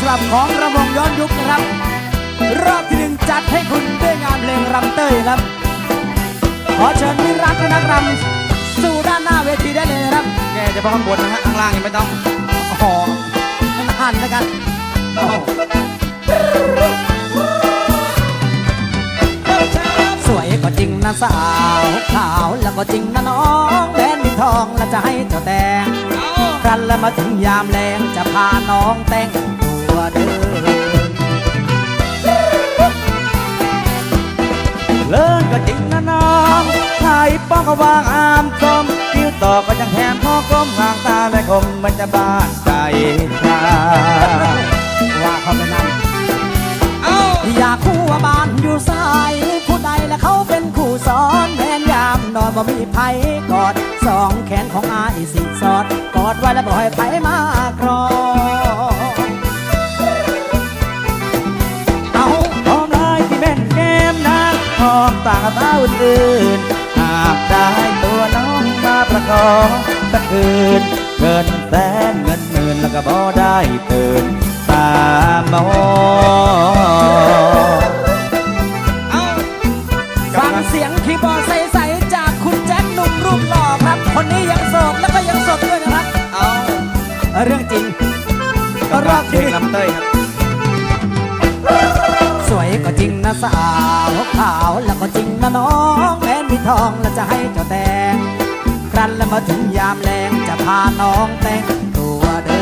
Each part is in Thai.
ฉบับของระวงย้อนยุคนะครับ รอบที่หนึ่งจัดให้คุณด้วยงานเพลงรำเต้ยครับ ขอเชิญมิตรรักและนักรำสู่ด้านหน้าเวทีได้เลยนะครับแกเฉพาะข้างบนนะฮะข้างล่างยังไม่ต้องอ๋อหันแล้วกันโอ้สวยก็จริงนะสาวขาวแล้วก็จริงนะน้องแดนดินทองแล้วจะให้เจ้าแต่ สั้นแล้วมาถึงยามแรงจะพาน้องแต่งตัวเดินเลิกก็จริงนะน้องไทยป้องก็วางอามกลมคิ้วต่อก็ยังแถมพ่อกลมห่างตาและคมมันจะบาน บ่มีไผกอดสองแขนของอายสิสอด กอดไว้แล้วบ่ให้ไผมากรองเอาหอมลายที่แม่นแก้มนางหอมต่างกับสาวอื่นหากได้ตัวน้องมาประคองสักคืนเงินแสนเงินหมื่นแล้วก็บ่ได้ตื่นตามอง จริงนะน้องแม้นมีทองแล้วจะให้เจ้าแต่งครั้นแล้วมาถึงยามแรงจะพาน้องแต่งตัวเดิ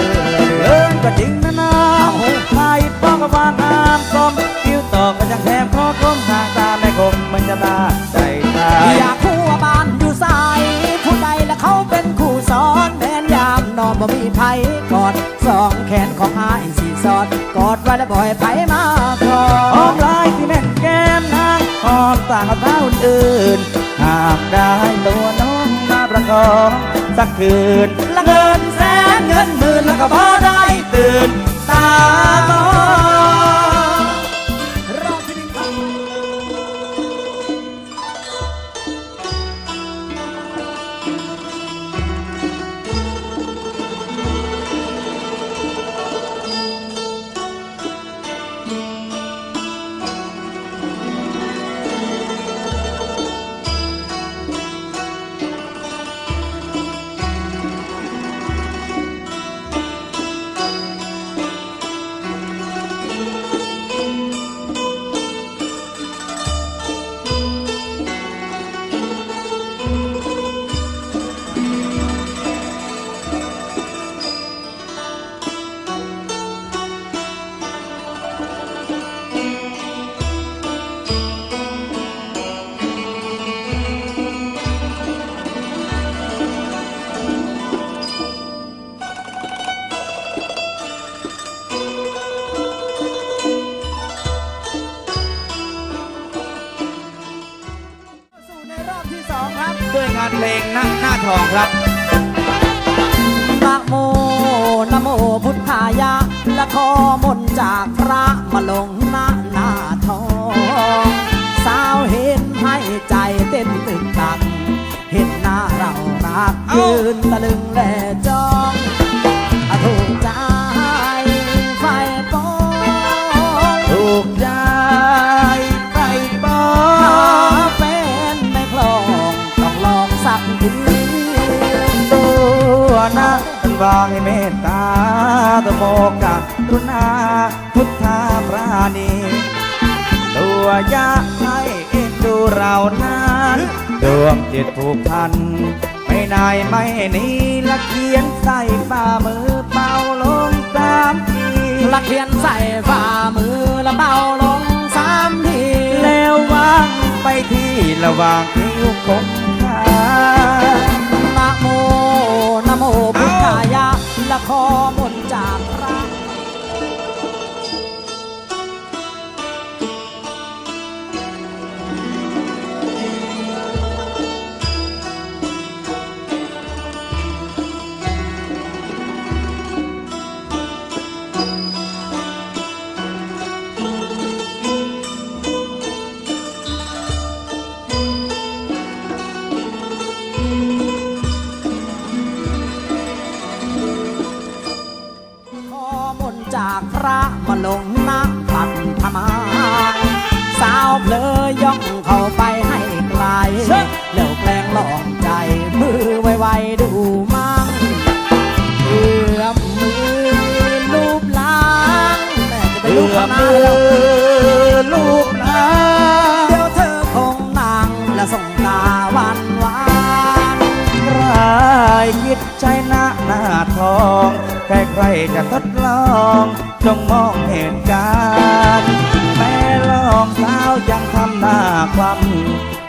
เอินนก็จริงนะน้องไทยป้องก็วางอามกลมคิ้วต่อก็ยังแถมข้อกลมทางตาแม่คมมันจะบ้าใจตายอยากคู่ว่าบ้านอยู่สายผู้ใดและเขาเป็นคู่สอนแม้นยามนอนบ่มีไผกอดสองแขนของอายสีสอดกอดไว้แล้วบ่ให้ไผมากรอหอมลายที่แม่นแก้มนางห อมต่างสาวอื่น หากได้ตัวน้องมาประคองสักคืนละเงินแสนเงินหมื่นแล้วก็พอได้ตื่น งนเพลงหน้าทองครับนะโมนะโมพุทธายะ และขอมนต์จากพระมาลงหน้าหน้าทอง สาวเห็นให้ใจเต้นตึกตัก เห็นหน้าเรารักยืนตะลึงแล สักทีตัวนะท่านวางให้เมตตาตโมกะรุณาพุทธาปราณีตัวอยากให้เอ็นดูเรานั้นดวงจิตผูกพัน ไม่นายไม่หนีละเขียนใส่ฝ่ามือเป่าลงสามทีละเขียนใส่ฝ่ามือละเบาลงสามทีแล้ววางไปที่ระหว่างคิ้วคง จะทดลองจงมองเหตุการณ์แม่ลองสาวยังทำหน้าความ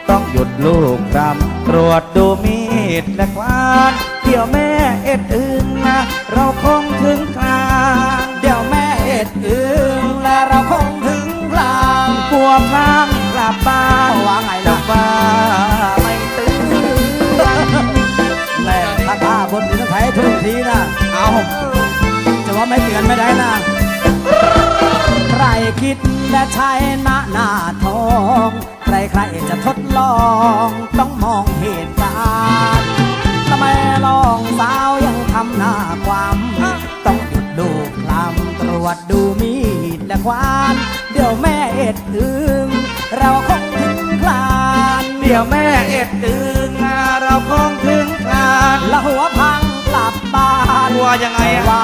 ต้องหยุดลูกรำตรวจดูมีดและควานเดี๋ยวแม่เอ็ดอึงนะเราคงถึงกลางเดี๋ยวแม่เอ็ดอึงและเราคงถึงกลางกลัวพลางกลับบ้านว่าไงล่ะว่าไม่ตื่นแม่ถ้าตาบนนี้ต้องไทยทุกทีนะเอา นไม่ได้นะใครคิดและใช้หน้าหน้าทอง ใครใครๆจะทดลอง ต้องมองเหตุการณ์ทำไมลองสาวยังทำหน้าความต้องหยุดดูคลำตรวจดูมีดและควาน เดี๋ยวแม่เอ็ดอึงเราคงถึงคลาน เดี๋ยวแม่เอ็ดดึงเราคงถึงกลางและหัวพังกลับบ้านกลัวยังไงอะว่า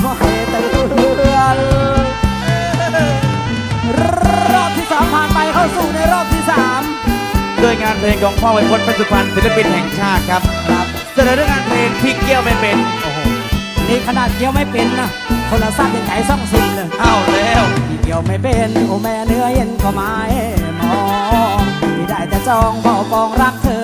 ไม่เตือนรอบที่สองผ่านไปเข้าสู่ในรอบที่สามด้วยงานเพลงของพ่อไวยพจน์เพชรสุพรรณศิลปินแห่งชาติครับครับเสนอด้วยงานเพลงพี่เกี้ยวเป็นเป็นโอ้โหนี่ขนาดเกี่ยวไม่เป็นนะโทรศัพท์ยังใช้ซ่องซิมเลยเอ้าแล้วที่เกี่ยวไม่เป็นโอ้แม่เนื้อเย็นก็ไม่มองที่ได้แต่จองเฝ้าปองรักเธอเอาไว้ใน